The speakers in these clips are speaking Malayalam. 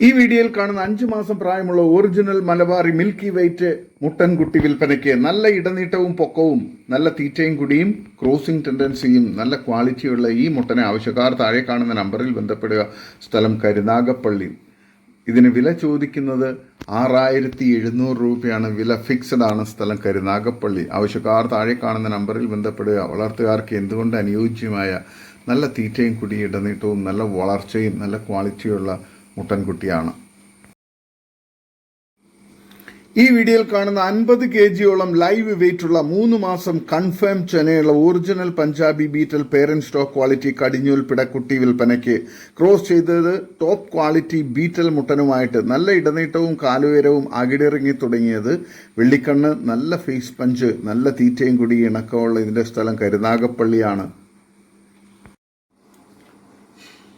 ഈ വീഡിയോയിൽ കാണുന്ന അഞ്ചു മാസം പ്രായമുള്ള ഒറിജിനൽ മലബാറി മിൽക്കി വൈറ്റ് മുട്ടൻകുട്ടി വിൽപ്പനയ്ക്ക് നല്ല ഇടനീട്ടവും പൊക്കവും നല്ല തീറ്റയും കുടിയും ക്രോസിംഗ് ടെൻഡൻസിയും നല്ല ക്വാളിറ്റിയുള്ള ഈ മുട്ടനെ ആവശ്യക്കാർ താഴെ കാണുന്ന നമ്പറിൽ ബന്ധപ്പെടുക. സ്ഥലം കരുനാഗപ്പള്ളി. ഇതിന് വില ചോദിക്കുന്നത് ആറായിരത്തി എഴുന്നൂറ് രൂപയാണ്. വില ഫിക്സഡ് ആണ് സ്ഥലം കരുനാഗപ്പള്ളി. ആവശ്യക്കാർ താഴെ കാണുന്ന നമ്പറിൽ ബന്ധപ്പെടുക. വളർത്തുകാർക്ക് എന്തുകൊണ്ട് അനുയോജ്യമായ നല്ല തീറ്റയും കുടി ഇടനീട്ടവും നല്ല വളർച്ചയും നല്ല ക്വാളിറ്റിയുള്ള മുട്ടൻകുട്ടിയാണ്. ഈ വീഡിയോയിൽ കാണുന്ന അൻപത് കെ ജിയോളം ലൈവ് വെയിറ്റ് ഉള്ള മൂന്ന് മാസം confirm ചെനയുള്ള original Punjabi Beetal parent stock quality കടിഞ്ഞൂൽ പിടക്കുട്ടി വിൽപ്പനയ്ക്ക് ക്രോസ് ചെയ്തത് ടോപ്പ് ക്വാളിറ്റി ബീറ്റൽ മുട്ടനുമായിട്ട് നല്ല ഇടനീട്ടവും കാലുയരവും അകിടിറങ്ങി തുടങ്ങിയത് വെള്ളിക്കണ്ണ് നല്ല ഫേസ് പഞ്ച് നല്ല തീറ്റയും കൂടി ഇണക്കമുള്ള ഇതിന്റെ സ്ഥലം കരുനാഗപ്പള്ളിയാണ്.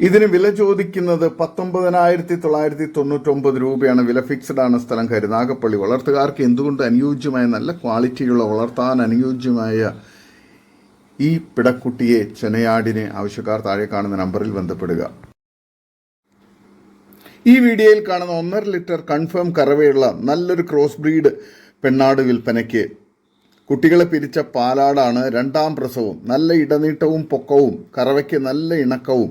ഇതിന് വില ചോദിക്കുന്നത് പത്തൊമ്പതിനായിരത്തി തൊള്ളായിരത്തി തൊണ്ണൂറ്റൊമ്പത് രൂപയാണ്. വില ഫിക്സഡ് ആണ് സ്ഥലം കരുനാഗപ്പള്ളി വളർത്തുകാർക്ക് എന്തുകൊണ്ട് അനുയോജ്യമായ നല്ല ക്വാളിറ്റിയുള്ള വളർത്താൻ അനുയോജ്യമായ ഈ പിടക്കുട്ടിയെ ചെനയാടിനെ ആവശ്യക്കാർ താഴെ കാണുന്ന നമ്പറിൽ ബന്ധപ്പെടുക. ഈ വീഡിയോയിൽ കാണുന്ന ഒന്നര ലിറ്റർ കൺഫേം കറവയുള്ള നല്ലൊരു ക്രോസ് ബ്രീഡ് പെണ്ണാട് വിൽപ്പനയ്ക്ക് കുട്ടികളെ പിരിച്ച പാലാടാണ് രണ്ടാം പ്രസവം നല്ല ഇടനീട്ടവും പൊക്കവും കറവയ്ക്ക് നല്ല ഇണക്കവും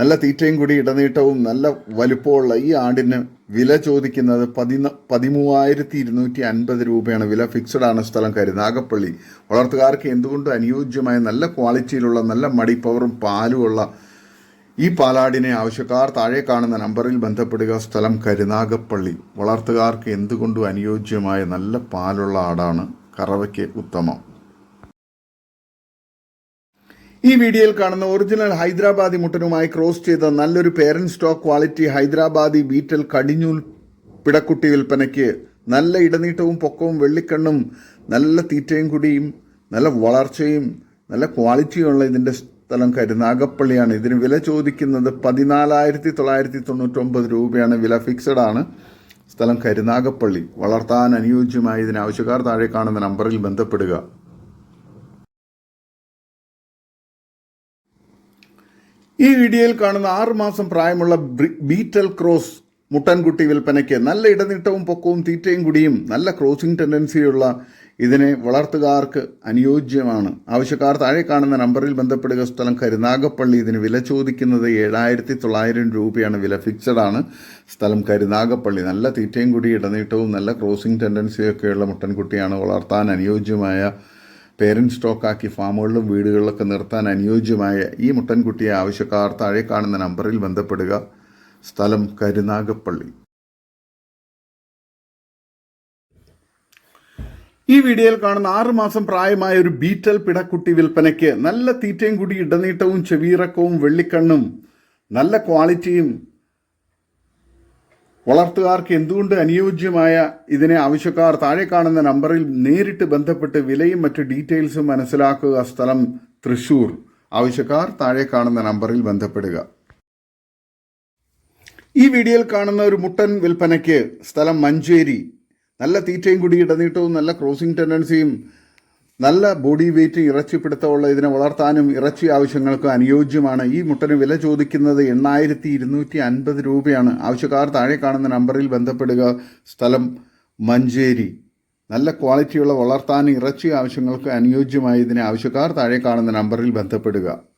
നല്ല തീറ്റയും കൂടി ഇടനീട്ടവും നല്ല വലുപ്പമുള്ള ഈ ആടിന് വില ചോദിക്കുന്നത് പതിന പതിമൂവായിരത്തി ഇരുന്നൂറ്റി അൻപത് രൂപയാണ്. വില ഫിക്സഡ് ആണ് സ്ഥലം കരുനാഗപ്പള്ളി വളർത്തുകാർക്ക് എന്തുകൊണ്ടും അനുയോജ്യമായ നല്ല ക്വാളിറ്റിയിലുള്ള നല്ല മടിപ്പവറും പാലുമുള്ള ഈ പാലാടിനെ ആവശ്യക്കാർ താഴെ കാണുന്ന നമ്പറിൽ ബന്ധപ്പെടുക സ്ഥലം കരുനാഗപ്പള്ളി വളർത്തുകാർക്ക് എന്തുകൊണ്ടും അനുയോജ്യമായ നല്ല പാലുള്ള ആടാണ് കറവയ്ക്ക് ഉത്തമം. ഈ വീഡിയോയിൽ കാണുന്ന ഒറിജിനൽ ഹൈദരാബാദി മുട്ടനുമായി ക്രോസ് ചെയ്ത നല്ലൊരു parent stock quality Hyderabadi Beetal കടിഞ്ഞൂൽ പിടക്കുട്ടി വിൽപ്പനയ്ക്ക് നല്ല ഇടനീട്ടവും പൊക്കവും വെള്ളിക്കണ്ണും നല്ല തീറ്റയും കുടിയും നല്ല വളർച്ചയും നല്ല ക്വാളിറ്റിയുള്ള ഇതിന്റെ സ്ഥലം കരുനാഗപ്പള്ളിയാണ് ഇതിന് വില ചോദിക്കുന്നത് പതിനാലായിരത്തി തൊള്ളായിരത്തി തൊണ്ണൂറ്റൊമ്പത് രൂപയാണ്. വില ഫിക്സഡ് ആണ്. സ്ഥലം കരുനാഗപ്പള്ളി വളർത്താൻ അനുയോജ്യമായ ഇതിന് ആവശ്യക്കാർ താഴെ കാണുന്ന നമ്പറിൽ ബന്ധപ്പെടുക. ഈ വീഡിയോയിൽ കാണുന്ന ആറു മാസം പ്രായമുള്ള ബീറ്റൽ ക്രോസ് മുട്ടൻകുട്ടി വിൽപ്പനയ്ക്ക് നല്ല ഇടനീട്ടവും പൊക്കവും തീറ്റയും കുടിയും നല്ല ക്രോസിംഗ് ടെൻഡൻസിയുള്ള ഇതിനെ വളർത്തുകാർക്ക് അനുയോജ്യമാണ്. ആവശ്യക്കാർ താഴെ കാണുന്ന നമ്പറിൽ ബന്ധപ്പെടുക. സ്ഥലം കരുനാഗപ്പള്ളി. ഇതിന് വില ചോദിക്കുന്നത് ഏഴായിരത്തി തൊള്ളായിരം രൂപയാണ്. വില ഫിക്സഡ് ആണ്. സ്ഥലം കരുനാഗപ്പള്ളി. നല്ല തീറ്റയും കുടി ഇടനീട്ടവും നല്ല ക്രോസിംഗ് ടെൻഡൻസിയൊക്കെയുള്ള മുട്ടൻകുട്ടിയാണ് വളർത്താൻ അനുയോജ്യമായ പേരന്റ് സ്റ്റോക്കാക്കി ഫാമുകളിലും വീടുകളിലൊക്കെ നിർത്താൻ അനുയോജ്യമായ ഈ മുട്ടൻകുട്ടിയെ ആവശ്യക്കാർ താഴെ കാണുന്ന നമ്പറിൽ ബന്ധപ്പെടുക. സ്ഥലം കരുനാഗപ്പള്ളി. ഈ വീഡിയോയിൽ കാണുന്ന ആറുമാസം പ്രായമായ ഒരു ബീറ്റൽ പിടക്കുട്ടി വിൽപ്പനയ്ക്ക് നല്ല തീറ്റയും കൂടി ഇടനീട്ടവും ചെവിയിറക്കവും വെള്ളിക്കണ്ണും നല്ല ക്വാളിറ്റിയും വളർത്തുകാർക്ക് എന്തുകൊണ്ട് അനുയോജ്യമായ ഇതിനെ ആവശ്യക്കാർ താഴെ കാണുന്ന നമ്പറിൽ നേരിട്ട് ബന്ധപ്പെട്ട് വിലയും മറ്റ് ഡീറ്റെയിൽസും മനസ്സിലാക്കുക സ്ഥലം തൃശൂർ. ആവശ്യക്കാർ താഴെ കാണുന്ന നമ്പറിൽ ബന്ധപ്പെടുക. ഈ വീഡിയോയിൽ കാണുന്ന ഒരു മുട്ടൻ വിൽപ്പനയ്ക്ക് സ്ഥലം മഞ്ചേരി. നല്ല തീറ്റയും കൂടി ഇടനീട്ടവും നല്ല ക്രോസിംഗ് ടെൻഡൻസിയും നല്ല ബോഡി വെയിറ്റ് ഇറച്ചിപ്പിടുത്തമുള്ള ഇതിനെ വളർത്താനും ഇറച്ചി ആവശ്യങ്ങൾക്കും അനുയോജ്യമാണ്. ഈ മുട്ടന് വില ചോദിക്കുന്നത് എണ്ണായിരത്തി ഇരുന്നൂറ്റി അൻപത് രൂപയാണ്. ആവശ്യക്കാർ താഴെ കാണുന്ന നമ്പറിൽ ബന്ധപ്പെടുക. സ്ഥലം മഞ്ചേരി. നല്ല ക്വാളിറ്റിയുള്ള വളർത്താനും ഇറച്ചി ആവശ്യങ്ങൾക്കും അനുയോജ്യമായ ഇതിനെ ആവശ്യക്കാർ താഴെ കാണുന്ന നമ്പറിൽ ബന്ധപ്പെടുക.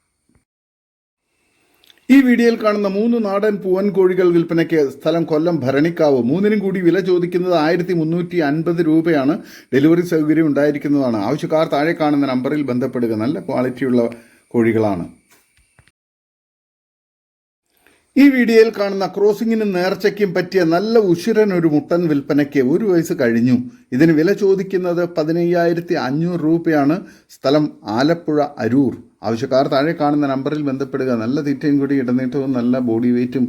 ഈ വീഡിയോയിൽ കാണുന്ന മൂന്ന് നാടൻ പൂവൻ കോഴികൾ വിൽപ്പനയ്ക്ക് സ്ഥലം കൊല്ലം ഭരണിക്കാവ്. മൂന്നിനും കൂടി വില ചോദിക്കുന്നത് ആയിരത്തി മുന്നൂറ്റി അൻപത് രൂപയാണ്. ഡെലിവറി സൗകര്യം ഉണ്ടായിരിക്കുന്നതാണ്. ആവശ്യക്കാർ താഴെ കാണുന്ന നമ്പറിൽ ബന്ധപ്പെടുക. നല്ല ക്വാളിറ്റിയുള്ള കോഴികളാണ്. ഈ വീഡിയോയിൽ കാണുന്ന ക്രോസിങ്ങിനും നേർച്ചയ്ക്കും പറ്റിയ നല്ല ഉശിരൻ ഒരു മുട്ടൻ വിൽപ്പനയ്ക്ക് ഒരു വയസ്സ് കഴിഞ്ഞു. ഇതിന് വില ചോദിക്കുന്നത് പതിനയ്യായിരത്തി അഞ്ഞൂറ് രൂപയാണ്. സ്ഥലം ആലപ്പുഴ അരൂർ. ആവശ്യക്കാർ താഴെ കാണുന്ന നമ്പറിൽ ബന്ധപ്പെടുക. നല്ല തീറ്റയും കൂടി ഇടനീട്ടവും നല്ല ബോഡി വെയ്റ്റും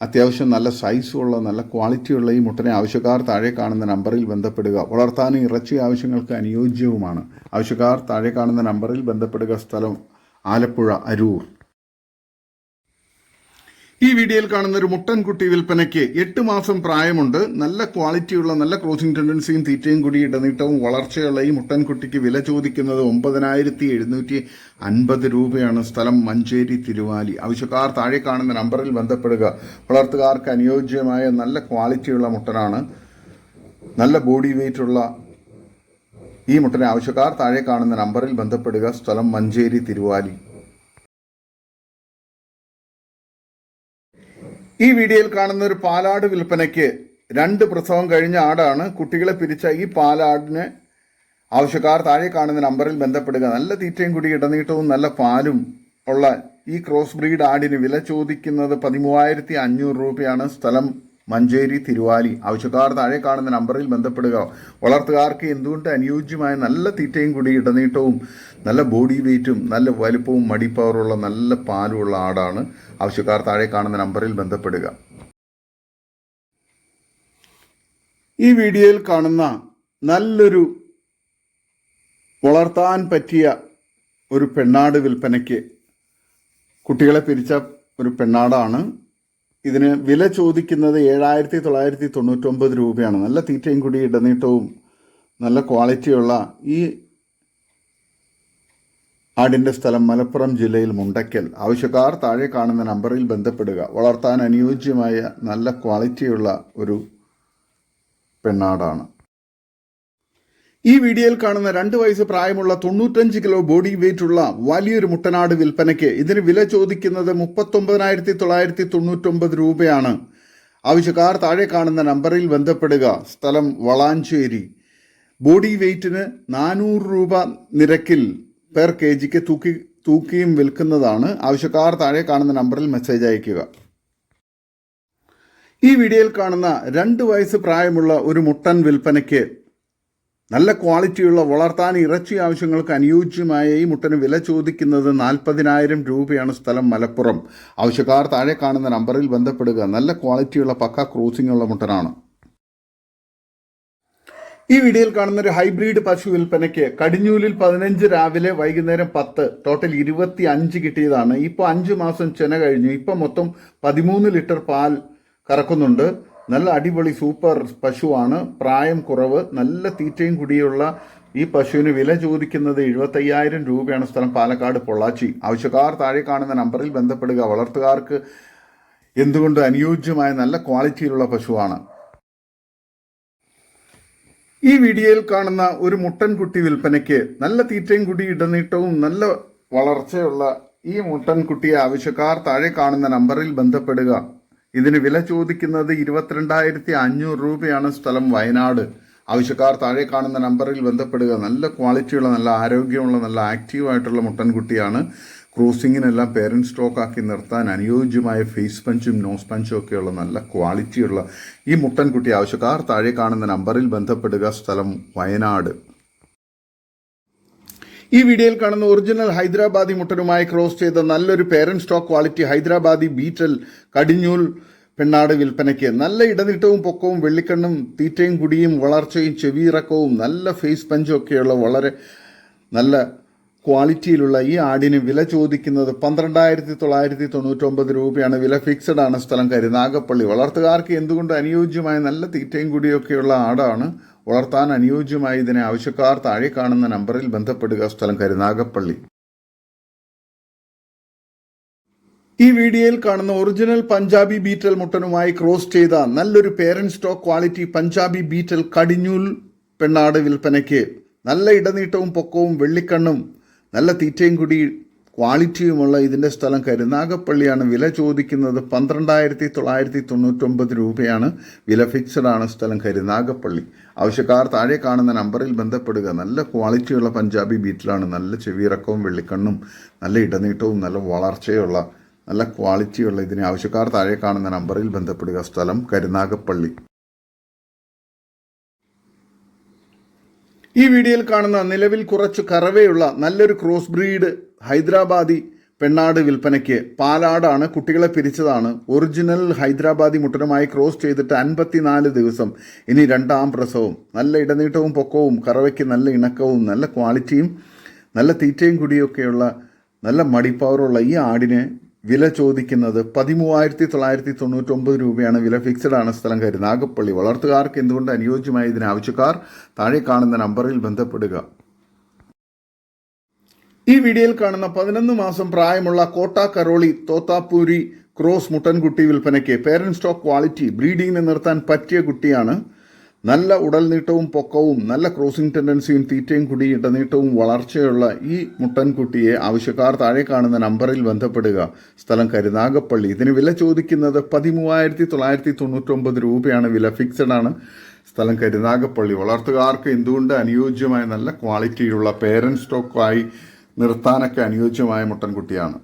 അത്യാവശ്യം നല്ല സൈസുള്ള നല്ല ക്വാളിറ്റിയുള്ള ഈ മുട്ടനെ ആവശ്യക്കാർ താഴെ കാണുന്ന നമ്പറിൽ ബന്ധപ്പെടുക. വളർത്താനും ഇറച്ചി ആവശ്യങ്ങൾക്ക് അനുയോജ്യവുമാണ്. ആവശ്യക്കാർ താഴെ കാണുന്ന നമ്പറിൽ ബന്ധപ്പെടുക. സ്ഥലം ആലപ്പുഴ അരൂർ. ഈ വീഡിയോയിൽ കാണുന്ന ഒരു മുട്ടൻകുട്ടി വിൽപ്പനയ്ക്ക് എട്ട് മാസം പ്രായമുണ്ട്. നല്ല ക്വാളിറ്റിയുള്ള നല്ല ക്രോസിംഗ് ടെൻഡൻസിയും തീറ്റയും കൂടി ഇടനീട്ടവും വളർച്ചയുള്ള ഈ മുട്ടൻകുട്ടിക്ക് വില ചോദിക്കുന്നത് ഒമ്പതിനായിരത്തി എഴുന്നൂറ്റി അൻപത് രൂപയാണ്. സ്ഥലം മഞ്ചേരി തിരുവാലി. ആവശ്യക്കാർ താഴെ കാണുന്ന നമ്പറിൽ ബന്ധപ്പെടുക. വളർത്തുകാർക്ക് അനുയോജ്യമായ നല്ല ക്വാളിറ്റിയുള്ള മുട്ടനാണ്. നല്ല ബോഡി വെയിറ്റ് ഉള്ള ഈ മുട്ടനെ ആവശ്യക്കാർ താഴെ കാണുന്ന നമ്പറിൽ ബന്ധപ്പെടുക. സ്ഥലം മഞ്ചേരി തിരുവാലി. ഈ വീഡിയോയിൽ കാണുന്ന ഒരു പാലാട് വിൽപ്പനയ്ക്ക് രണ്ട് പ്രസവം കഴിഞ്ഞ ആടാണ് കുട്ടികളെ പിരിച്ച ഈ പാലാടിന് ആവശ്യക്കാർ താഴെ കാണുന്ന നമ്പറിൽ ബന്ധപ്പെടുക. നല്ല തീറ്റയും കൂടി ഇടനീട്ടവും നല്ല പാലും ഉള്ള ഈ ക്രോസ് ബ്രീഡ് ആടിന് വില ചോദിക്കുന്നത് പതിമൂവായിരത്തി അഞ്ഞൂറ് രൂപയാണ് സ്ഥലം. മഞ്ചേരി തിരുവാലി. ആവശ്യക്കാർ താഴെ കാണുന്ന നമ്പറിൽ ബന്ധപ്പെടുക. വളർത്തുകാർക്ക് എന്തുകൊണ്ട് അനുയോജ്യമായ നല്ല തീറ്റയും കൂടി ഇടനീട്ടവും നല്ല ബോഡി വെയ്റ്റും നല്ല വലുപ്പവും മടി പവറുള്ള നല്ല പാലുമുള്ള ആടാണ് ആവശ്യക്കാർ താഴെ കാണുന്ന നമ്പറിൽ ബന്ധപ്പെടുക. ഈ വീഡിയോയിൽ കാണുന്ന നല്ലൊരു വളർത്താൻ പറ്റിയ ഒരു പെണ്ണാട് വിൽപ്പനയ്ക്ക് കുട്ടികളെ പിരിച്ച ഒരു പെണ്ണാടാണ് ഇതിന് വില ചോദിക്കുന്നത് ഏഴായിരത്തി തൊള്ളായിരത്തി തൊണ്ണൂറ്റൊമ്പത് രൂപയാണ്. നല്ല തീറ്റയും കൂടി ഇടനീട്ടവും നല്ല ക്വാളിറ്റിയുള്ള ഈ ആടിന്റെ സ്ഥലം മലപ്പുറം ജില്ലയിൽ മുണ്ടയ്ക്കൽ ആവശ്യക്കാർ താഴെ കാണുന്ന നമ്പറിൽ ബന്ധപ്പെടുക. വളർത്താൻ അനുയോജ്യമായ നല്ല ക്വാളിറ്റിയുള്ള ഒരു പെണ്ണാടാണ്. ഈ വീഡിയോയിൽ കാണുന്ന രണ്ട് വയസ്സ് പ്രായമുള്ള തൊണ്ണൂറ്റഞ്ച് കിലോ ബോഡി വെയിറ്റ് ഉള്ള വലിയൊരു മുട്ടനാട് വിൽപ്പനയ്ക്ക് ഇതിന് വില ചോദിക്കുന്നത് മുപ്പത്തൊമ്പതിനായിരത്തി തൊള്ളായിരത്തി തൊണ്ണൂറ്റൊമ്പത് രൂപയാണ്. ആവശ്യക്കാർ താഴെ കാണുന്ന നമ്പറിൽ ബന്ധപ്പെടുക. സ്ഥലം വളാഞ്ചേരി. ബോഡി വെയിറ്റിന് നാനൂറ് രൂപ നിരക്കിൽ പെർ കെ ജിക്ക് തൂക്കി തൂക്കിയും വിൽക്കുന്നതാണ്. ആവശ്യക്കാർ താഴെ കാണുന്ന നമ്പറിൽ മെസ്സേജ് അയക്കുക ഈ വീഡിയോയിൽ കാണുന്ന രണ്ട് വയസ്സ് പ്രായമുള്ള ഒരു മുട്ടൻ വിൽപ്പനയ്ക്ക് നല്ല ക്വാളിറ്റിയുള്ള വളർത്താൻ ഇറച്ചി ആവശ്യങ്ങൾക്ക് അനുയോജ്യമായ ഈ മുട്ടന് വില ചോദിക്കുന്നത് നാൽപ്പതിനായിരം രൂപയാണ് സ്ഥലം മലപ്പുറം. ആവശ്യക്കാർ താഴെ കാണുന്ന നമ്പറിൽ ബന്ധപ്പെടുക. നല്ല ക്വാളിറ്റിയുള്ള പക്ക ക്രോസിംഗ് ഉള്ള മുട്ടനാണ്. ഈ വീഡിയോയിൽ കാണുന്ന ഒരു ഹൈബ്രിഡ് പശു വിൽപ്പനയ്ക്ക് കടിഞ്ഞൂലിൽ പതിനഞ്ച് രാവിലെ വൈകുന്നേരം പത്ത് ടോട്ടൽ ഇരുപത്തി അഞ്ച് കിട്ടിയതാണ്. ഇപ്പോൾ അഞ്ച് മാസം ചെന കഴിഞ്ഞു. ഇപ്പം മൊത്തം പതിമൂന്ന് ലിറ്റർ പാൽ കറക്കുന്നുണ്ട്. നല്ല അടിപൊളി സൂപ്പർ പശുവാണ്. പ്രായം കുറവ് നല്ല തീറ്റയും കുടിയുള്ള ഈ പശുവിന് വില ചോദിക്കുന്നത് എഴുപത്തയ്യായിരം രൂപയാണ് സ്ഥലം പാലക്കാട് പൊള്ളാച്ചി. ആവശ്യക്കാർ താഴെ കാണുന്ന നമ്പറിൽ ബന്ധപ്പെടുക. വളർത്തുകാർക്ക് എന്തുകൊണ്ട് അനുയോജ്യമായ നല്ല ക്വാളിറ്റിയിലുള്ള പശുവാണ്. ഈ വീഡിയോയിൽ കാണുന്ന ഒരു മുട്ടൻകുട്ടി വിൽപ്പനയ്ക്ക് നല്ല തീറ്റയും കുടി ഇടനീട്ടവും നല്ല വളർച്ചയുള്ള ഈ മുട്ടൻകുട്ടിയെ ആവശ്യക്കാർ താഴെ കാണുന്ന നമ്പറിൽ ബന്ധപ്പെടുക. ഇതിന് വില ചോദിക്കുന്നത് ഇരുപത്തിരണ്ടായിരത്തി അഞ്ഞൂറ് രൂപയാണ് സ്ഥലം വയനാട്. ആവശ്യക്കാർ താഴെ കാണുന്ന നമ്പറിൽ ബന്ധപ്പെടുക. നല്ല ക്വാളിറ്റിയുള്ള നല്ല ആരോഗ്യമുള്ള നല്ല ആക്റ്റീവായിട്ടുള്ള മുട്ടൻകുട്ടിയാണ്. ക്രൂസിങ്ങിനെല്ലാം പേരന്റ് സ്റ്റോക്കാക്കി നിർത്താൻ അനുയോജ്യമായ ഫേസ് പഞ്ചും നോസ് പഞ്ചും ഒക്കെയുള്ള നല്ല ക്വാളിറ്റിയുള്ള ഈ മുട്ടൻകുട്ടി ആവശ്യക്കാർ താഴെ കാണുന്ന നമ്പറിൽ ബന്ധപ്പെടുക. സ്ഥലം വയനാട്. ഈ വീഡിയോയിൽ കാണുന്ന ഒറിജിനൽ ഹൈദരാബാദി മുട്ടനുമായി ക്രോസ് ചെയ്ത നല്ലൊരു parent stock quality Hyderabadi Beetal കടിഞ്ഞൂൽ പെണ്ണാട് വിൽപ്പനയ്ക്ക്. നല്ല ഇടനീട്ടവും പൊക്കവും വെള്ളിക്കണ്ണും തീറ്റയും കുടിയും വളർച്ചയും ചെവിയിറക്കവും നല്ല ഫേസ് പഞ്ചും ഒക്കെയുള്ള വളരെ നല്ല ക്വാളിറ്റിയിലുള്ള ഈ ആടിന് വില ചോദിക്കുന്നത് പന്ത്രണ്ടായിരത്തി തൊള്ളായിരത്തി തൊണ്ണൂറ്റൊമ്പത് രൂപയാണ്. വില ഫിക്സഡ് ആണ് സ്ഥലം കരുനാഗപ്പള്ളി വളർത്തുകാർക്ക് എന്തുകൊണ്ട് അനുയോജ്യമായ നല്ല തീറ്റയും കുടിയൊക്കെയുള്ള ആടാണ് വളർത്താൻ അനുയോജ്യമായതിനെ ആവശ്യക്കാർ താഴെ കാണുന്ന നമ്പറിൽ ബന്ധപ്പെടുക. സ്ഥലം കരുനാഗപ്പള്ളി ഈ വീഡിയോയിൽ കാണുന്ന ഒറിജിനൽ പഞ്ചാബി ബീറ്റൽ മുട്ടനുമായി ക്രോസ് ചെയ്ത നല്ലൊരു parent stock quality Punjabi Beetal കടിഞ്ഞൂൽ പെണ്ണാട് വിൽപ്പനയ്ക്ക് നല്ല ഇടനീട്ടവും പൊക്കവും വെള്ളിക്കണ്ണും നല്ല തീറ്റയും കൂടി ക്വാളിറ്റിയുമുള്ള ഇതിന്റെ സ്ഥലം കരുനാഗപ്പള്ളിയാണ് വില ചോദിക്കുന്നത് പന്ത്രണ്ടായിരത്തി തൊള്ളായിരത്തി തൊണ്ണൂറ്റൊമ്പത് രൂപയാണ്. വില ഫിക്സഡാണ് സ്ഥലം കരുനാഗപ്പള്ളി ആവശ്യക്കാർ താഴെ കാണുന്ന നമ്പറിൽ ബന്ധപ്പെടുക. നല്ല ക്വാളിറ്റിയുള്ള പഞ്ചാബി ബീറ്റിലാണ്. നല്ല ചെവിയിറക്കവും വെള്ളിക്കണ്ണും നല്ല ഇടനീട്ടവും നല്ല വളർച്ചയുള്ള നല്ല ക്വാളിറ്റിയുള്ള ഇതിനെ ആവശ്യക്കാർ താഴെ കാണുന്ന നമ്പറിൽ ബന്ധപ്പെടുക. സ്ഥലം കരുനാഗപ്പള്ളി. ഈ വീഡിയോയിൽ കാണുന്ന നിലവിൽ കുറച്ച് കറവയുള്ള നല്ലൊരു ക്രോസ് ബ്രീഡ് ഹൈദരാബാദി പെണ്ണാട് വിൽപ്പനയ്ക്ക് പാലാടാണ് കുട്ടികളെ പിരിച്ചതാണ്. ഒറിജിനൽ ഹൈദരാബാദി മുട്ടനുമായി ക്രോസ് ചെയ്തിട്ട് അൻപത്തിനാല് ദിവസം. ഇനി രണ്ടാം പ്രസവം. നല്ല ഇടനീട്ടവും പൊക്കവും കറവയ്ക്ക് നല്ല ഇണക്കവും നല്ല ക്വാളിറ്റിയും നല്ല തീറ്റയും കുടിയൊക്കെയുള്ള നല്ല മടിപ്പവറുള്ള ഈ ആടിന് വില ചോദിക്കുന്നത് പതിമൂവായിരത്തി തൊള്ളായിരത്തി തൊണ്ണൂറ്റൊമ്പത് രൂപയാണ്. വില ഫിക്സഡ് ആണ് സ്ഥലം കരുനാഗപ്പള്ളി വളർത്തുകാർക്ക് എന്തുകൊണ്ട് അനുയോജ്യമായ ഇതിന് ആവശ്യക്കാർ? താഴെ കാണുന്ന നമ്പറിൽ ബന്ധപ്പെടുക. ഈ വീഡിയോയിൽ കാണുന്ന പതിനൊന്ന് മാസം പ്രായമുള്ള കോട്ട കരോളി തോത്താപ്പൂരി ക്രോസ് മുട്ടൻകുട്ടി വിൽപ്പനയ്ക്ക് പേരൻ സ്റ്റോക്ക് ക്വാളിറ്റി ബ്രീഡിങ്ങിന് നിർത്താൻ പറ്റിയ കുട്ടിയാണ്. നല്ല ഉടൽ നീട്ടവും പൊക്കവും നല്ല ക്രോസിംഗ് ടെൻഡൻസിയും തീറ്റയും കുടി ഇടനീട്ടവും വളർച്ചയുള്ള ഈ മുട്ടൻകുട്ടിയെ ആവശ്യക്കാർ താഴെ കാണുന്ന നമ്പറിൽ ബന്ധപ്പെടുക. സ്ഥലം കരുനാഗപ്പള്ളി. ഇതിന് വില ചോദിക്കുന്നത് പതിമൂവായിരത്തി തൊള്ളായിരത്തി തൊണ്ണൂറ്റൊമ്പത് രൂപയാണ്. വില ഫിക്സഡ് ആണ്. സ്ഥലം കരുനാഗപ്പള്ളി. വളർത്തുകാർക്ക് എന്തുകൊണ്ട് അനുയോജ്യമായ നല്ല ക്വാളിറ്റിയുള്ള പേരൻ സ്റ്റോക്കായി നിർത്താനൊക്കെ അനുയോജ്യമായ മുട്ടൻകുട്ടിയാണ്.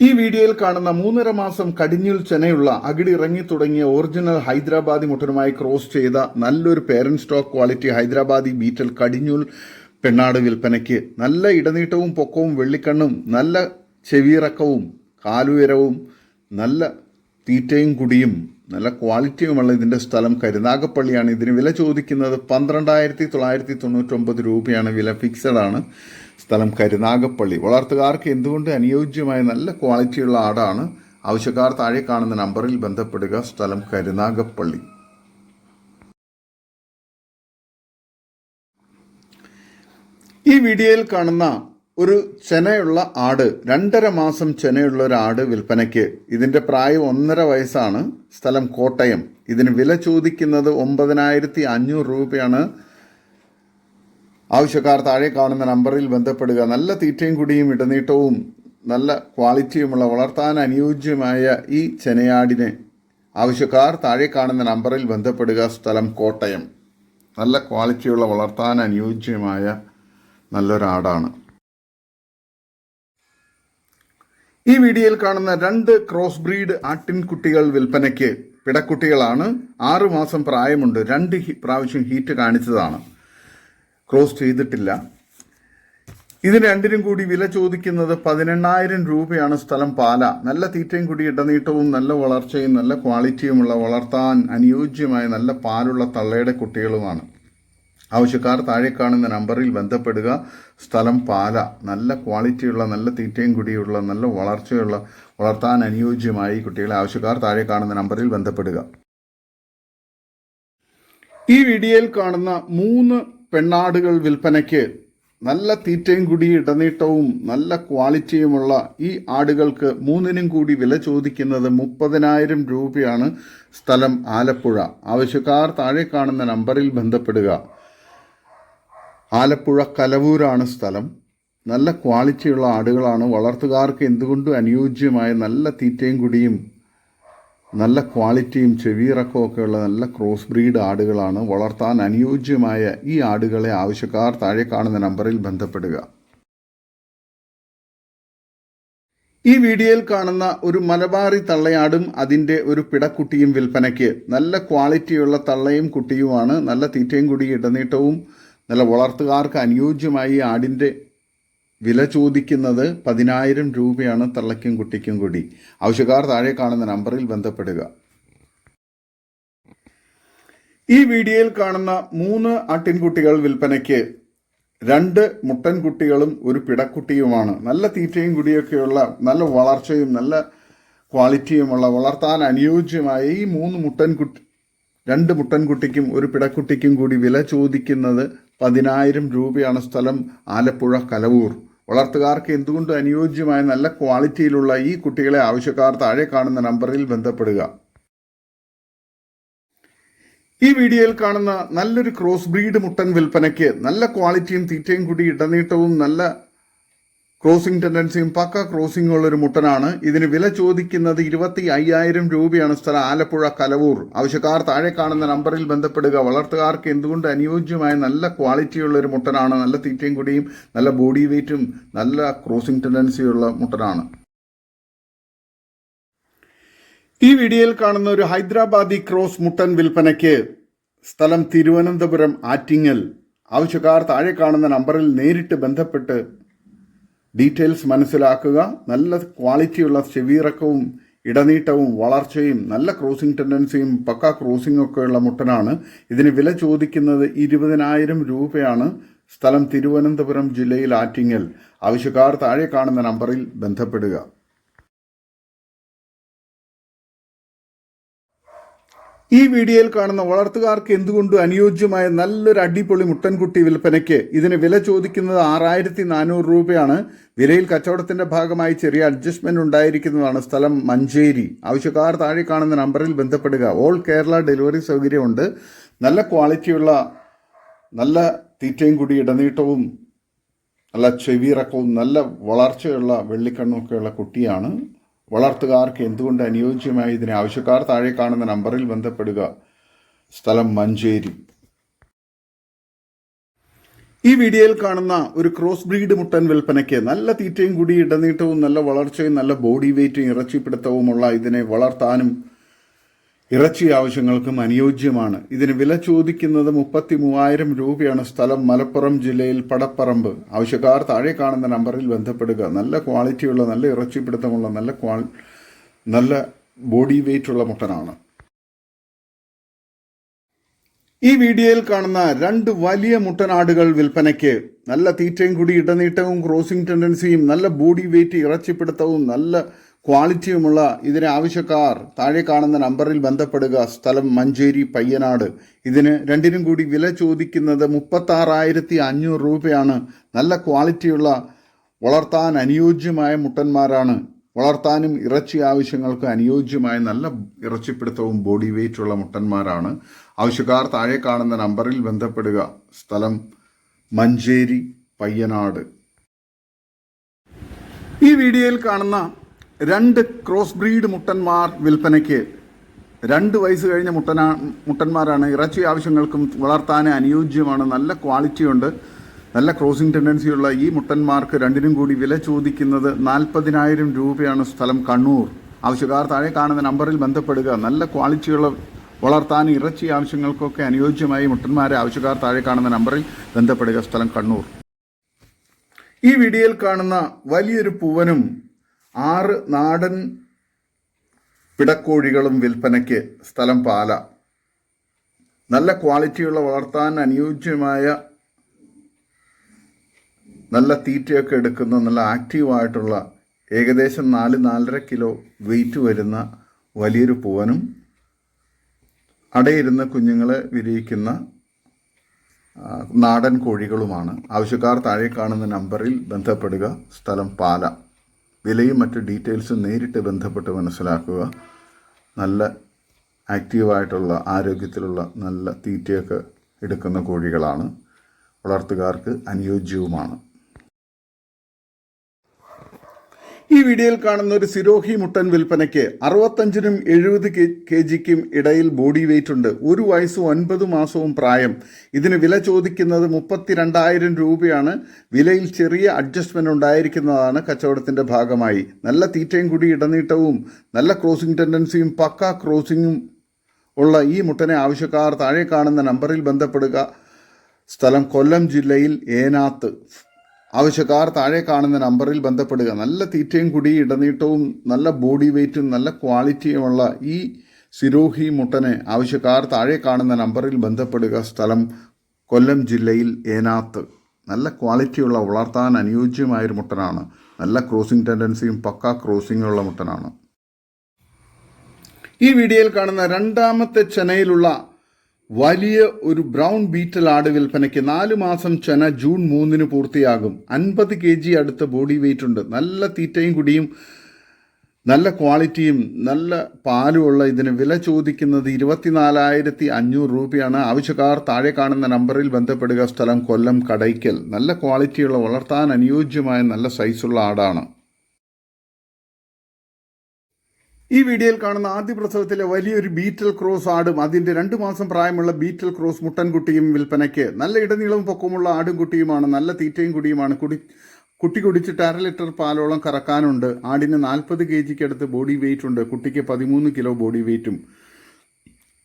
ഈ വീഡിയോയിൽ കാണുന്ന മൂന്നര മാസം കടിഞ്ഞുൽ ചെനയുള്ള അകിടി ഇറങ്ങി തുടങ്ങിയ ഒറിജിനൽ ഹൈദരാബാദി മുട്ടനുമായി ക്രോസ് ചെയ്ത നല്ലൊരു parent stock quality Hyderabadi Beetal കടിഞ്ഞുൽ പെണ്ണാട് വിൽപ്പനയ്ക്ക് നല്ല ഇടനീട്ടവും പൊക്കവും വെള്ളിക്കണ്ണും നല്ല ചെവിയിറക്കവും കാലുയരവും നല്ല തീറ്റയും കുടിയും നല്ല ക്വാളിറ്റിയുമുള്ള ഇതിന്റെ സ്ഥലം കരുനാഗപ്പള്ളിയാണ്. ഇതിന് വില ചോദിക്കുന്നത് പന്ത്രണ്ടായിരത്തി തൊള്ളായിരത്തി തൊണ്ണൂറ്റൊമ്പത് രൂപയാണ്. വില ഫിക്സഡ് ആണ്. സ്ഥലം കരുനാഗപ്പള്ളി. വളർത്തുകാർക്ക് എന്തുകൊണ്ട് അനുയോജ്യമായ നല്ല ക്വാളിറ്റിയുള്ള ആടാണ്? ആവശ്യക്കാർ താഴെ കാണുന്ന നമ്പറിൽ ബന്ധപ്പെടുക. സ്ഥലം കരുനാഗപ്പള്ളി. ഈ വീഡിയോയിൽ കാണുന്ന ഒരു ചെനയുള്ള ആട് രണ്ടര മാസം ചെനയുള്ള ഒരു ആട് വിൽപ്പനയ്ക്ക് ഇതിന്റെ പ്രായം ഒന്നര വയസ്സാണ്. സ്ഥലം കോട്ടയം. ഇതിന് വില ചോദിക്കുന്നത് ഒമ്പതിനായിരത്തി അഞ്ഞൂറ് രൂപയാണ്. ആവശ്യക്കാർ താഴെ കാണുന്ന നമ്പറിൽ ബന്ധപ്പെടുക. നല്ല തീറ്റയും കുടിയും ഇടനീട്ടവും നല്ല ക്വാളിറ്റിയുമുള്ള വളർത്താൻ അനുയോജ്യമായ ഈ ചെനയാടിന് ആവശ്യക്കാർ താഴെ കാണുന്ന നമ്പറിൽ ബന്ധപ്പെടുക. സ്ഥലം കോട്ടയം. നല്ല ക്വാളിറ്റിയുള്ള വളർത്താൻ അനുയോജ്യമായ നല്ലൊരാടാണ് ഈ വീഡിയോയിൽ കാണുന്ന രണ്ട് ക്രോസ് ബ്രീഡ് ആട്ടിൻകുട്ടികൾ വിൽപ്പനയ്ക്ക് പിടക്കുട്ടികളാണ്. ആറുമാസം പ്രായമുണ്ട്. രണ്ട് പ്രാവശ്യം ഹീറ്റ് കാണിച്ചതാണ്. ക്രോസ് ചെയ്തിട്ടില്ല. ഇതിന് രണ്ടിനും കൂടി വില ചോദിക്കുന്നത് പതിനെണ്ണായിരം രൂപയാണ് സ്ഥലം പാല. നല്ല തീറ്റയും കൂടി ഇടനീട്ടവും നല്ല വളർച്ചയും നല്ല ക്വാളിറ്റിയുമുള്ള വളർത്താൻ അനുയോജ്യമായ നല്ല പാലുള്ള തള്ളയുടെ കുട്ടികളുമാണ്. ആവശ്യക്കാർ താഴെ കാണുന്ന നമ്പറിൽ ബന്ധപ്പെടുക. സ്ഥലം പാല. നല്ല ക്വാളിറ്റിയുള്ള നല്ല തീറ്റയും കുടിയുള്ള നല്ല വളർച്ചയുള്ള വളർത്താൻ അനുയോജ്യമായി കുട്ടികളെ ആവശ്യക്കാർ താഴെ കാണുന്ന നമ്പറിൽ ബന്ധപ്പെടുക. ഈ വീഡിയോയിൽ കാണുന്ന മൂന്ന് പെണ്ണാടുകൾ വിൽപ്പനയ്ക്ക് നല്ല തീറ്റയും കൂടി ഇടനീട്ടവും നല്ല ക്വാളിറ്റിയുമുള്ള ഈ ആടുകൾക്ക് മൂന്നിനും കൂടി വില ചോദിക്കുന്നത് മുപ്പതിനായിരം രൂപയാണ്. സ്ഥലം ആലപ്പുഴ. ആവശ്യക്കാർ താഴെ കാണുന്ന നമ്പറിൽ ബന്ധപ്പെടുക. ആലപ്പുഴ കലവൂരാണ് സ്ഥലം. നല്ല ക്വാളിറ്റിയുള്ള ആടുകളാണ്. വളർത്തുകാർക്ക് എന്തുകൊണ്ടും അനുയോജ്യമായ നല്ല തീറ്റയും കുടിയും നല്ല ക്വാളിറ്റിയും ചെവിയിറക്കവും ഒക്കെയുള്ള നല്ല ക്രോസ് ബ്രീഡ് ആടുകളാണ്. വളർത്താൻ അനുയോജ്യമായ ഈ ആടുകളെ ആവശ്യക്കാർ താഴെ കാണുന്ന നമ്പറിൽ ബന്ധപ്പെടുക. ഈ വീഡിയോയിൽ കാണുന്ന ഒരു മലബാറി തള്ളയാടും അതിന്റെ ഒരു പിടക്കുട്ടിയും വിൽപ്പനയ്ക്ക്. നല്ല ക്വാളിറ്റിയുള്ള തള്ളയും കുട്ടിയുമാണ്. നല്ല തീറ്റയും കുടി ഇടനീട്ടവും നല്ല വളർത്തുകാർക്ക് അനുയോജ്യമായി ആടിന്റെ വില ചോദിക്കുന്നത് പതിനായിരം രൂപയാണ് തള്ളയ്ക്കും കുട്ടിക്കും കൂടി. ആവശ്യക്കാർ താഴെ കാണുന്ന നമ്പറിൽ ബന്ധപ്പെടുക. ഈ വീഡിയോയിൽ കാണുന്ന മൂന്ന് ആട്ടിൻകുട്ടികൾ വിൽപ്പനയ്ക്ക് രണ്ട് മുട്ടൻകുട്ടികളും ഒരു പിടക്കുട്ടിയുമാണ്. നല്ല തീറ്റയും കുടിയൊക്കെയുള്ള നല്ല വളർച്ചയും നല്ല ക്വാളിറ്റിയുമുള്ള വളർത്താൻ അനുയോജ്യമായ ഈ മൂന്ന് മുട്ടൻകുട്ടി രണ്ട് മുട്ടൻകുട്ടിക്കും ഒരു പിടക്കുട്ടിക്കും കൂടി വില ചോദിക്കുന്നത് പതിനായിരം രൂപയാണ് സ്ഥലം ആലപ്പുഴ കലവൂർ. വളർത്തുകാർക്ക് എന്തുകൊണ്ട് അനുയോജ്യമായ നല്ല ക്വാളിറ്റിയിലുള്ള ഈ കുട്ടികളെ ആവശ്യക്കാർ താഴെ കാണുന്ന നമ്പറിൽ ബന്ധപ്പെടുക. ഈ വീഡിയോയിൽ കാണുന്ന നല്ലൊരു ക്രോസ് ബ്രീഡ് മുട്ടൻ വിൽപ്പനയ്ക്ക് നല്ല ക്വാളിറ്റിയും തീറ്റയും കൂടി ഇടനീട്ടവും നല്ല ക്രോസിംഗ് ടെൻഡൻസിയും പക്ക ക്രോസിംഗ് ഉള്ള ഒരു മുട്ടനാണ്. ഇതിന് വില ചോദിക്കുന്നത് ഇരുപത്തി അയ്യായിരം രൂപയാണ് സ്ഥലം. ആലപ്പുഴ കലവൂർ. ആവശ്യക്കാർ താഴെ കാണുന്ന നമ്പറിൽ ബന്ധപ്പെടുക. വളർത്തുകാർക്ക് എന്തുകൊണ്ട് അനുയോജ്യമായ നല്ല ക്വാളിറ്റിയുള്ള ഒരു മുട്ടനാണ്? നല്ല തീറ്റയും കൂടിയും നല്ല ബോഡി വെയ്റ്റും നല്ല ക്രോസിംഗ് ടെൻഡൻസിയുള്ള മുട്ടനാണ്. ഈ വീഡിയോയിൽ കാണുന്ന ഒരു ഹൈദരാബാദി ക്രോസ് മുട്ടൻ വിൽപ്പനയ്ക്ക് സ്ഥലം തിരുവനന്തപുരം ആറ്റിങ്ങൽ. ആവശ്യക്കാർ താഴെ കാണുന്ന നമ്പറിൽ നേരിട്ട് ബന്ധപ്പെട്ട് ഡീറ്റെയിൽസ് മനസ്സിലാക്കുക നല്ല ക്വാളിറ്റിയുള്ള ചെവിയിറക്കവും ഇടനീട്ടവും വളർച്ചയും നല്ല ക്രോസിംഗ് ടെൻഡൻസിയും പക്ക ക്രോസിംഗ് ഒക്കെയുള്ള മുട്ടനാണ്. ഇതിന് വില ചോദിക്കുന്നത് ഇരുപതിനായിരം രൂപയാണ്. സ്ഥലം തിരുവനന്തപുരം ജില്ലയിൽ ആറ്റിങ്ങൽ. ആവശ്യക്കാർ താഴെ കാണുന്ന നമ്പറിൽ ബന്ധപ്പെടുക. ഈ വീഡിയോയിൽ കാണുന്ന വളർത്തുകാർക്ക് എന്തുകൊണ്ടും അനുയോജ്യമായ നല്ലൊരു അടിപൊളി മുട്ടൻകുട്ടി വിൽപ്പനയ്ക്ക് ഇതിന് വില ചോദിക്കുന്നത് ആറായിരത്തി നാനൂറ് രൂപയാണ്. വിലയിൽ കച്ചവടത്തിന്റെ ഭാഗമായി ചെറിയ അഡ്ജസ്റ്റ്മെന്റ് ഉണ്ടായിരിക്കുന്നതാണ് സ്ഥലം മഞ്ചേരി. ആവശ്യക്കാർ താഴെ കാണുന്ന നമ്പറിൽ ബന്ധപ്പെടുക. ഓൾ കേരള ഡെലിവറി സൗകര്യമുണ്ട്. നല്ല ക്വാളിറ്റിയുള്ള നല്ല തീറ്റയും കൂടി ഇടനീട്ടവും നല്ല ചെവിയിറക്കവും നല്ല വളർച്ചയുള്ള വെള്ളിക്കണ്ണൊക്കെയുള്ള കുട്ടിയാണ്. വളർത്തുകാർക്ക് എന്തുകൊണ്ട് അനുയോജ്യമായി ഇതിനെ ആവശ്യക്കാർ താഴെ കാണുന്ന നമ്പറിൽ ബന്ധപ്പെടുക? സ്ഥലം മഞ്ചേരി. ഈ വീഡിയോയിൽ കാണുന്ന ഒരു ക്രോസ് ബ്രീഡ് മുട്ടൻ വിൽപ്പനയ്ക്ക് നല്ല തീറ്റയും കൂടി ഇടനീട്ടവും നല്ല വളർച്ചയും നല്ല ബോഡി വെയ്റ്റും ഇറച്ചിപ്പിടുത്തവുമുള്ള ഇതിനെ വളർത്താനും ഇറച്ചി ആവശ്യങ്ങൾക്കും അനുയോജ്യമാണ്. ഇതിന് വില ചോദിക്കുന്നത് മുപ്പത്തി മൂവായിരം രൂപയാണ്. സ്ഥലം മലപ്പുറം ജില്ലയിൽ പടപ്പറമ്പ്. ആവശ്യക്കാർ താഴെ കാണുന്ന നമ്പറിൽ ബന്ധപ്പെടുക. നല്ല ക്വാളിറ്റിയുള്ള നല്ല ഇറച്ചി പിടുത്തമുള്ള നല്ല ക്വാ നല്ല ബോഡി വെയിറ്റുള്ള മുട്ടനാണ്. ഈ വീഡിയോയിൽ കാണുന്ന രണ്ട് വലിയ മുട്ടനാടുകൾ വിൽപ്പനയ്ക്ക് നല്ല തീറ്റയും കൂടി ഇടനീട്ടവും ക്രോസിംഗ് ടെൻഡൻസിയും നല്ല ബോഡി വെയിറ്റ് ഇറച്ചിപ്പിടുത്തവും നല്ല ക്വാളിറ്റിയുമുള്ള ഇതിന് ആവശ്യക്കാർ താഴെ കാണുന്ന നമ്പറിൽ ബന്ധപ്പെടുക. സ്ഥലം മഞ്ചേരി പയ്യനാട്. ഇതിന് രണ്ടിനും കൂടി വില ചോദിക്കുന്നത് മുപ്പത്താറായിരത്തി അഞ്ഞൂറ് രൂപയാണ്. നല്ല ക്വാളിറ്റിയുള്ള വളർത്താൻ അനുയോജ്യമായ മുട്ടന്മാരാണ്. വളർത്താനും ഇറച്ചി ആവശ്യങ്ങൾക്ക് അനുയോജ്യമായ നല്ല ഇറച്ചിപ്പിടുത്തവും ബോഡി വെയിറ്റുള്ള മുട്ടന്മാരാണ്. ആവശ്യക്കാർ താഴെ കാണുന്ന നമ്പറിൽ ബന്ധപ്പെടുക. സ്ഥലം മഞ്ചേരി പയ്യനാട്. ഈ വീഡിയോയിൽ കാണുന്ന രണ്ട് ക്രോസ് ബ്രീഡ് മുട്ടന്മാർ വിൽപ്പനയ്ക്ക് രണ്ട് വയസ്സ് കഴിഞ്ഞ മുട്ടനാ മുട്ടന്മാരാണ്. ഇറച്ചി ആവശ്യങ്ങൾക്കും വളർത്താൻ അനുയോജ്യമാണ്. നല്ല ക്വാളിറ്റിയുണ്ട് നല്ല ക്രോസിംഗ് ടെൻഡൻസിയുള്ള ഈ മുട്ടന്മാർക്ക് രണ്ടിനും കൂടി വില ചോദിക്കുന്നത് നാൽപ്പതിനായിരം രൂപയാണ് സ്ഥലം കണ്ണൂർ. ആവശ്യക്കാർ താഴെ കാണുന്ന നമ്പറിൽ ബന്ധപ്പെടുക. നല്ല ക്വാളിറ്റിയുള്ള വളർത്താൻ ഇറച്ചി ആവശ്യങ്ങൾക്കൊക്കെ അനുയോജ്യമായി മുട്ടന്മാരെ ആവശ്യക്കാർ താഴെ കാണുന്ന നമ്പറിൽ ബന്ധപ്പെടുക. സ്ഥലം കണ്ണൂർ. ഈ വീഡിയോയിൽ കാണുന്ന വലിയൊരു പൂവനും ആറ് നാടൻ പിടക്കോഴികളും വിൽപ്പനയ്ക്ക് സ്ഥലം പാല. നല്ല ക്വാളിറ്റിയുള്ള വളർത്താൻ അനുയോജ്യമായ നല്ല തീറ്റയൊക്കെ എടുക്കുന്ന നല്ല ആക്റ്റീവായിട്ടുള്ള ഏകദേശം നാല് നാലര കിലോ വെയിറ്റ് വരുന്ന വലിയൊരു പൂവനും അടയിരുന്ന കുഞ്ഞുങ്ങളെ വിരിയിക്കുന്ന നാടൻ കോഴികളുമാണ്. ആവശ്യക്കാർ താഴെ കാണുന്ന നമ്പറിൽ ബന്ധപ്പെടുക. സ്ഥലം പാല. വിലയും മറ്റ് ഡീറ്റെയിൽസും നേരിട്ട് ബന്ധപ്പെട്ട് മനസ്സിലാക്കുക. നല്ല ആക്റ്റീവായിട്ടുള്ള ആരോഗ്യത്തിലുള്ള നല്ല തീറ്റയൊക്കെ എടുക്കുന്ന കോഴികളാണ്. വളർത്തുകാർക്ക് അനുയോജ്യവുമാണ്. ഈ വീഡിയോയിൽ കാണുന്ന ഒരു സിരോഹി മുട്ടൻ വിൽപ്പനയ്ക്ക് അറുപത്തഞ്ചിനും എഴുപത് കെ ജിക്കും ഇടയിൽ ബോഡി വെയിറ്റ് ഉണ്ട്. ഒരു വയസ്സും ഒൻപത് മാസവും പ്രായം. ഇതിന് വില ചോദിക്കുന്നത് മുപ്പത്തിരണ്ടായിരം രൂപയാണ്. വിലയിൽ ചെറിയ അഡ്ജസ്റ്റ്മെന്റ് ഉണ്ടായിരിക്കുന്നതാണ് കച്ചവടത്തിന്റെ ഭാഗമായി. നല്ല തീറ്റയും കൂടി ഇടനീട്ടവും നല്ല ക്രോസിംഗ് ടെൻഡൻസിയും പക്ക ക്രോസിങ്ങും ഉള്ള ഈ മുട്ടനെ ആവശ്യക്കാർ താഴെ കാണുന്ന നമ്പറിൽ ബന്ധപ്പെടുക. സ്ഥലം കൊല്ലം ജില്ലയിൽ ഏനാത്ത്. ആവശ്യക്കാർ താഴെ കാണുന്ന നമ്പറിൽ ബന്ധപ്പെടുക. നല്ല തീറ്റയും കുടി ഇടനീട്ടവും നല്ല ബോഡി വെയ്റ്റും നല്ല ക്വാളിറ്റിയുമുള്ള ഈ സിരോഹി മുട്ടനെ ആവശ്യക്കാർ താഴെ കാണുന്ന നമ്പറിൽ ബന്ധപ്പെടുക. സ്ഥലം കൊല്ലം ജില്ലയിൽ ഏനാത്ത്. നല്ല ക്വാളിറ്റിയുള്ള വളർത്താൻ അനുയോജ്യമായൊരു മുട്ടനാണ്. നല്ല ക്രോസിംഗ് ടെൻഡൻസിയും പക്ക ക്രോസിംഗുള്ള മുട്ടനാണ്. ഈ വീഡിയോയിൽ കാണുന്ന രണ്ടാമത്തെ ചെനയിലുള്ള വലിയ ഒരു ബ്രൗൺ ബീറ്റൽ ആട് വിൽപ്പനയ്ക്ക് നാലു മാസം ചെന ജൂൺ മൂന്നിന് പൂർത്തിയാകും. അൻപത് കെ ജി അടുത്ത ബോഡി വെയിറ്റ് ഉണ്ട്. നല്ല തീറ്റയും കുടിയും നല്ല ക്വാളിറ്റിയും നല്ല പാലുമുള്ള ഇതിന് വില ചോദിക്കുന്നത് ഇരുപത്തിനാലായിരത്തി അഞ്ഞൂറ് രൂപയാണ്. ആവശ്യക്കാർ താഴെ കാണുന്ന നമ്പറിൽ ബന്ധപ്പെടുക. സ്ഥലം കൊല്ലം കടയ്ക്കൽ. നല്ല ക്വാളിറ്റിയുള്ള വളർത്താൻ അനുയോജ്യമായ നല്ല സൈസുള്ള ആടാണ്. ഈ വീഡിയോയിൽ കാണുന്ന ആദ്യ പ്രസവത്തിലെ വലിയൊരു ബീറ്റൽ ക്രോസ് ആടും അതിന്റെ രണ്ടു മാസം പ്രായമുള്ള ബീറ്റൽ ക്രോസ് മുട്ടൻകുട്ടിയും വിൽപ്പനയ്ക്ക്. നല്ല ഇടനീളവും പൊക്കമുള്ള ആടും കുട്ടിയുമാണ്. നല്ല തീറ്റയും കുടിയുമാണ്. കുടി കുട്ടി കുടിച്ചിട്ട് അര ലിറ്റർ പാലോളം കറക്കാനുണ്ട്. ആടിന് നാൽപ്പത് കെ ജിക്ക് അടുത്ത് ബോഡി വെയിറ്റ് ഉണ്ട്. കുട്ടിക്ക് പതിമൂന്ന് കിലോ ബോഡി വെയിറ്റും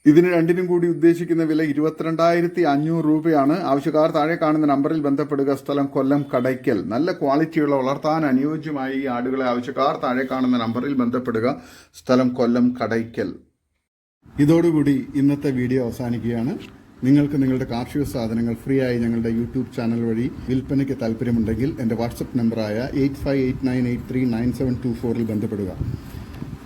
ഇതിന് രണ്ടിനും കൂടി ഉദ്ദേശിക്കുന്ന വില ഇരുപത്തിരണ്ടായിരത്തി അഞ്ഞൂറ് രൂപയാണ്. ആവശ്യക്കാർ താഴെ കാണുന്ന നമ്പറിൽ ബന്ധപ്പെടുക. സ്ഥലം കൊല്ലം കടയ്ക്കൽ. നല്ല ക്വാളിറ്റിയുള്ള വളർത്താൻ അനുയോജ്യമായ ഈ ആടുകളെ ആവശ്യക്കാർ താഴെ കാണുന്ന നമ്പറിൽ ബന്ധപ്പെടുക. സ്ഥലം കൊല്ലം കടയ്ക്കൽ. ഇതോടുകൂടി ഇന്നത്തെ വീഡിയോ അവസാനിക്കുകയാണ്. നിങ്ങൾക്ക് നിങ്ങളുടെ കാർഷിക സാധനങ്ങൾ ഫ്രീ ആയി ഞങ്ങളുടെ യൂട്യൂബ് ചാനൽ വഴി വിൽപ്പനയ്ക്ക് താല്പര്യമുണ്ടെങ്കിൽ എന്റെ വാട്സപ്പ് നമ്പറായ eight five eight nine eight three nine seven two ഫോറിൽ ബന്ധപ്പെടുക.